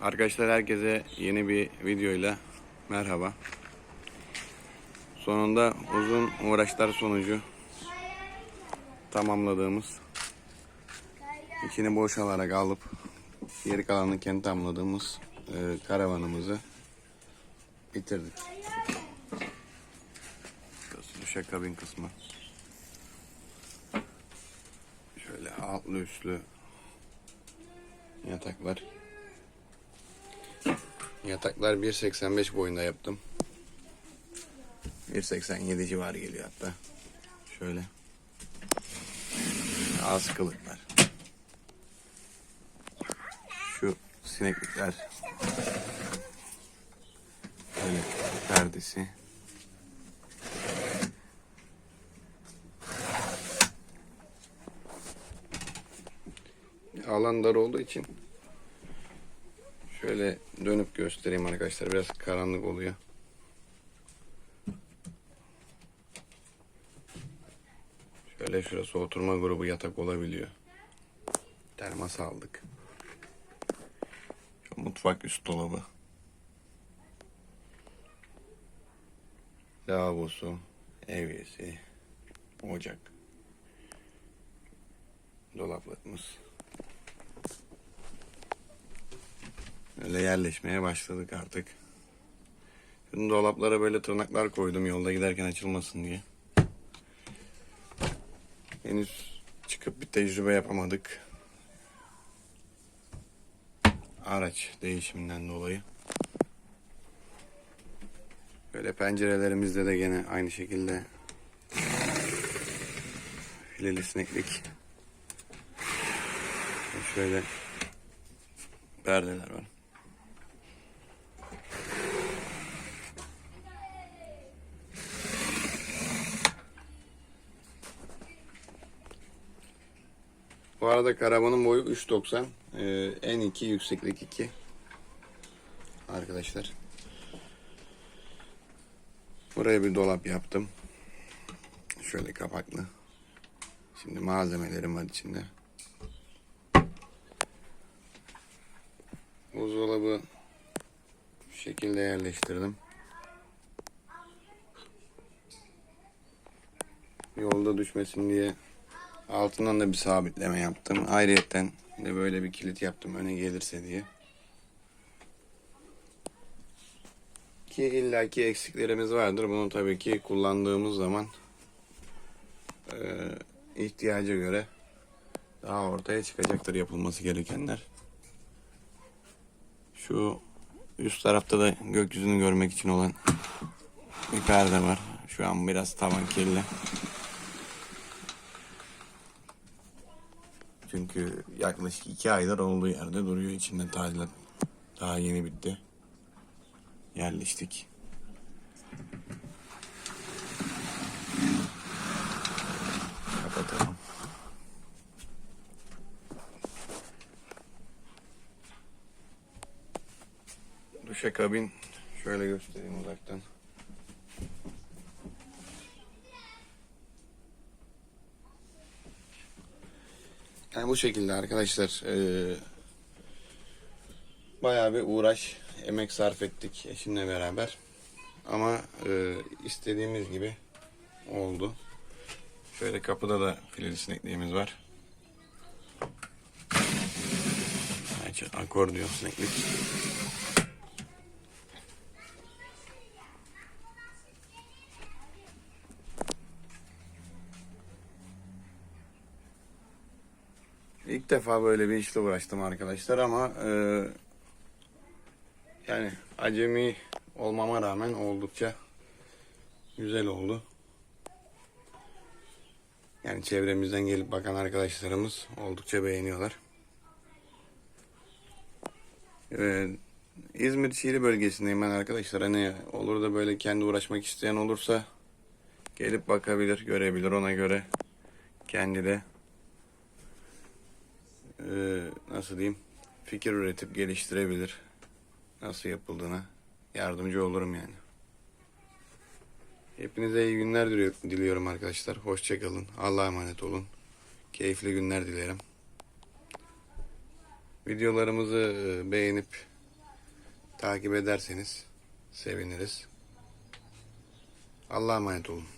Arkadaşlar herkese yeni bir videoyla merhaba. Sonunda uzun uğraşlar sonucu tamamladığımız içini boşalarak alıp geri kalanını kendi tamamladığımız e, karavanımızı bitirdik. Burası duşakabin kısmı. Şöyle altlı üstlü yataklar. Yataklar 1.85 boyunda yaptım. 1.87 civarı geliyor hatta. Şöyle. Askılıklar. Şu sineklikler. Böyle perdesi. Alan dar olduğu için Şöyle dönüp göstereyim arkadaşlar. Biraz karanlık oluyor. Şöyle şurası oturma grubu yatak olabiliyor. Termas aldık. Mutfak üst dolabı. Lavabosu, evyesi, ocak. Dolaplarımız. Öyle yerleşmeye başladık artık. Şimdi dolaplara böyle tırnaklar koydum yolda giderken açılmasın diye. Henüz çıkıp bir tecrübe yapamadık. Araç değişiminden dolayı. Böyle pencerelerimizde de gene aynı şekilde fileli sineklik. Şöyle perdeler var. Bu arada karavanın boyu 3.90. Ee, en 2 yükseklik 2. Arkadaşlar. Buraya bir dolap yaptım. Şöyle kapaklı. Şimdi malzemelerim var içinde. Buzdolabı şu şekilde yerleştirdim. Yolda düşmesin diye Altından da bir sabitleme yaptım. Ayrıyetten de böyle bir kilit yaptım öne gelirse diye. Ki illaki eksiklerimiz vardır. Bunu tabii ki kullandığımız zaman e, ihtiyaca göre daha ortaya çıkacaktır yapılması gerekenler. Şu üst tarafta da gökyüzünü görmek için olan bir perde var. Şu an biraz tavan kirli. Çünkü yaklaşık iki aydır olduğu yerde duruyor. İçinde tadilat daha yeni bitti. Yerleştik. Kapatalım. Duşakabin şöyle göstereyim uzaktan. Yani bu şekilde arkadaşlar. Ee, bayağı bir uğraş, emek sarf ettik eşimle beraber. Ama e, istediğimiz gibi oldu. Şöyle kapıda da fileli sinekliğimiz var. Evet, akordiyon sineklik. İlk defa böyle bir işle uğraştım arkadaşlar ama e, yani acemi olmama rağmen oldukça güzel oldu. Yani çevremizden gelip bakan arkadaşlarımız oldukça beğeniyorlar. Ee, İzmir Şiiri bölgesindeyim ben arkadaşlar. Hani olur da böyle kendi uğraşmak isteyen olursa gelip bakabilir, görebilir ona göre kendi de e, nasıl diyeyim fikir üretip geliştirebilir. Nasıl yapıldığına yardımcı olurum yani. Hepinize iyi günler diliyorum arkadaşlar. Hoşçakalın. Allah'a emanet olun. Keyifli günler dilerim. Videolarımızı e, beğenip takip ederseniz seviniriz. Allah'a emanet olun.